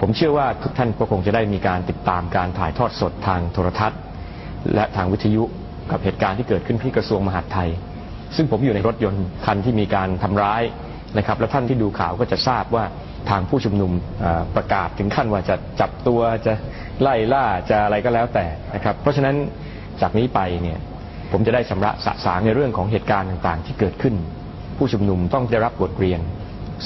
ผมเชื่อว่าทุกท่านก็คงจะได้มีการติดตามการถ่ายทอดสดทางโทรทัศน์ และทางวิทยุกับเหตุการณ์ที่เกิดขึ้นที่กระทรวงมหาดไทย ซึ่งผมอยู่ในรถยนต์คันที่มีการทำร้ายนะครับ และท่านที่ดูข่าวก็จะทราบว่าทางผู้ชุมนุมประกาศถึงขั้นว่าจะจับตัวจะไล่ล่าจะอะไรก็แล้วแต่นะครับ เพราะฉะนั้นจากนี้ไปเนี่ยผมจะได้ชำระสะสางในเรื่องของเหตุการณ์ต่างๆ ที่เกิดขึ้น ผู้ชุมนุมต้องได้รับบทเรียน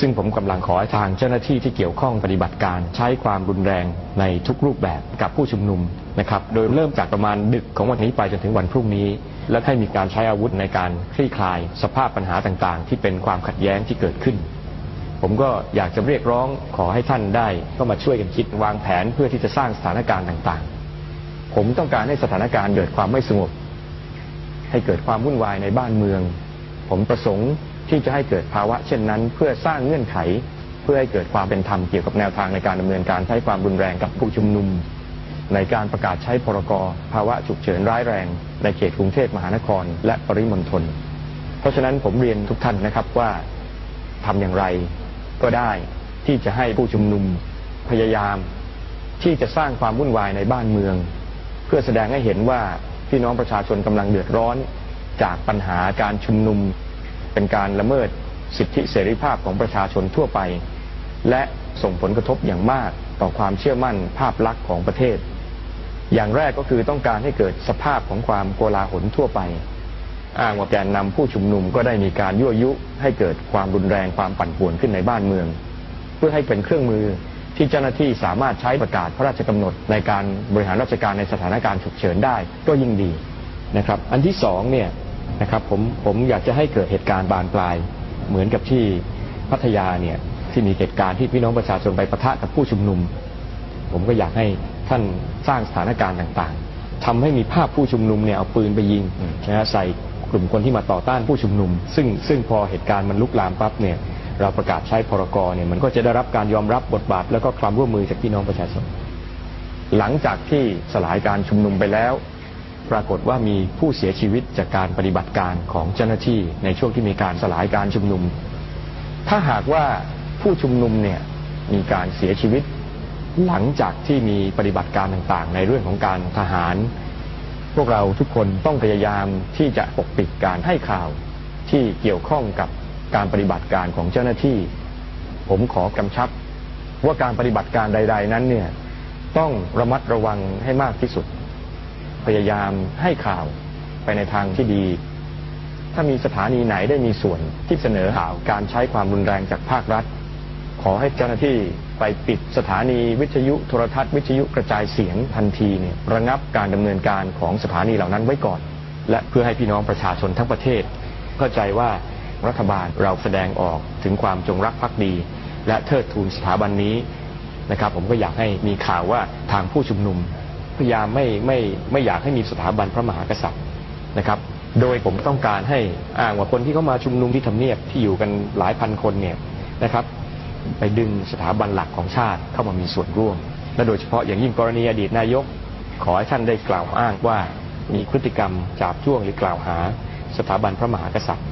ซึ่งผมกำลังขอให้ทางเจ้าหน้าที่ที่เกี่ยวข้องปฏิบัติการใช้ความรุนแรงในทุกรูปแบบกับผู้ชุมนุมนะครับ โดยเริ่มจากประมาณดึกของวันนี้ไปจนถึงวันพรุ่งนี้ และให้มีการใช้อาวุธในการคลี่คลาย สภาพปัญหาต่างๆ ที่เป็นความขัดแย้งที่เกิดขึ้น ผมก็อยากจะเรียกร้องขอให้ท่านได้ก็มาช่วยกันคิดวางแผนเพื่อที่จะสร้างสถานการณ์ต่างๆ ผมต้องการให้สถานการณ์เกิดความไม่สงบให้เกิดความวุ่นวายในบ้านเมือง ผมประสงค์ ที่จะให้เกิดภาวะเช่นนั้น เพื่อสร้างเงื่อนไข เพื่อให้เกิดความเป็นธรรมเกี่ยวกับแนวทางในการดำเนินการใช้ความรุนแรงกับผู้ชุมนุม ในการประกาศใช้พรกภาวะฉุกเฉินร้ายแรง ในเขตกรุงเทพมหานคร และปริมณฑลเพราะฉะนั้นผมเรียนทุกท่านนะครับว่าทำอย่างไรก็ได้ที่จะให้ผู้ชุมนุมพยายาม ที่จะสร้างความวุ่นวายในบ้านเมือง เพื่อแสดงให้เห็นว่าพี่น้องประชาชนกำลังเดือดร้อน จากปัญหาการชุมนุม เป็นการละเมิดสิทธิเสรีภาพของประชาชนทั่วไป และส่งผลกระทบอย่างมากต่อความเชื่อมั่นภาพลักษณ์ของประเทศ อย่างแรกก็คือต้องการให้เกิดสภาพของความโกลาหลทั่วไป อ้างว่าแกนนำผู้ชุมนุมก็ได้มีการยั่วยุให้เกิดความรุนแรงความปั่นป่วนขึ้นในบ้านเมือง เพื่อให้เป็นเครื่องมือที่เจ้าหน้าที่สามารถใช้ประกาศพระราชกำหนดในการบริหารราชการในสถานการณ์ฉุกเฉินได้ก็ยิ่งดีนะครับ อันที่สองเนี่ย นะครับผมผมอยากจะให้เกิดเหตุการณ์บานปลาย เหมือนกับที่พัทยาเนี่ยที่มีเหตุการณ์ที่พี่น้องประชาชนไปประทะกับผู้ชุมนุม ผมก็อยากให้ท่านสร้างสถานการณ์ต่างๆทำให้มีภาพผู้ชุมนุมเนี่ยเอาปืนไปยิงนะฮะใส่กลุ่มคนที่มาต่อต้านผู้ชุมนุม ซึ่งซึ่งพอเหตุการณ์มันลุกลามปั๊บเนี่ยเราประกาศใช้พรกรเนี่ยมันก็จะได้รับการยอมรับบทบาท แล้วก็ความร่วมมือจากพี่น้องประชาชน หลังจากที่สลายการชุมนุมไปแล้ว ปรากฏว่ามีผู้เสียชีวิตจากการปฏิบัติการของเจ้าหน้าที่ในช่วงที่มีการสลายการชุมนุม ถ้าหากว่าผู้ชุมนุมเนี่ยมีการเสียชีวิต หลังจากที่มีปฏิบัติการต่างๆ ในเรื่องของการทหาร พวกเราทุกคนต้องพยายามที่จะปกปิดการให้ข่าวที่เกี่ยวข้องกับการปฏิบัติการของเจ้าหน้าที่ ผมขอกำชับว่าการปฏิบัติการใด ๆ นั้นเนี่ยต้องระมัดระวังให้มากที่สุด พยายามให้ข่าวไปในทางที่ดี ถ้ามีสถานีไหนได้มีส่วนที่เสนอข่าวการใช้ความรุนแรงจากภาครัฐ ขอให้เจ้าหน้าที่ไปปิดสถานีวิทยุโทรทัศน์วิทยุกระจายเสียงทันทีเนี่ยระงับการดำเนินการของสถานีเหล่านั้นไว้ก่อน และเพื่อให้พี่น้องประชาชนทั้งประเทศ เข้าใจว่ารัฐบาลเราแสดงออกถึงความจงรักภักดี และเทิดทูนสถาบันนี้นะครับ ผมก็อยากให้มีข่าวว่าทางผู้ชุมนุม พยายามไม่ไม่ไม่อยากให้มีสถาบันพระมหากษัตริย์นะครับ โดยผมต้องการให้อ้างว่าคนที่เข้ามาชุมนุมที่ทำเนียบที่อยู่กันหลายพันคนเนี่ยนะครับ ไปดึงสถาบันหลักของชาติเข้ามามีส่วนร่วม และโดยเฉพาะอย่างยิ่งกรณีอดีตนายก ขอให้ท่านได้กล่าวอ้างว่ามีพฤติกรรมจาบจ้วงหรือกล่าวหาสถาบันพระมหากษัตริย์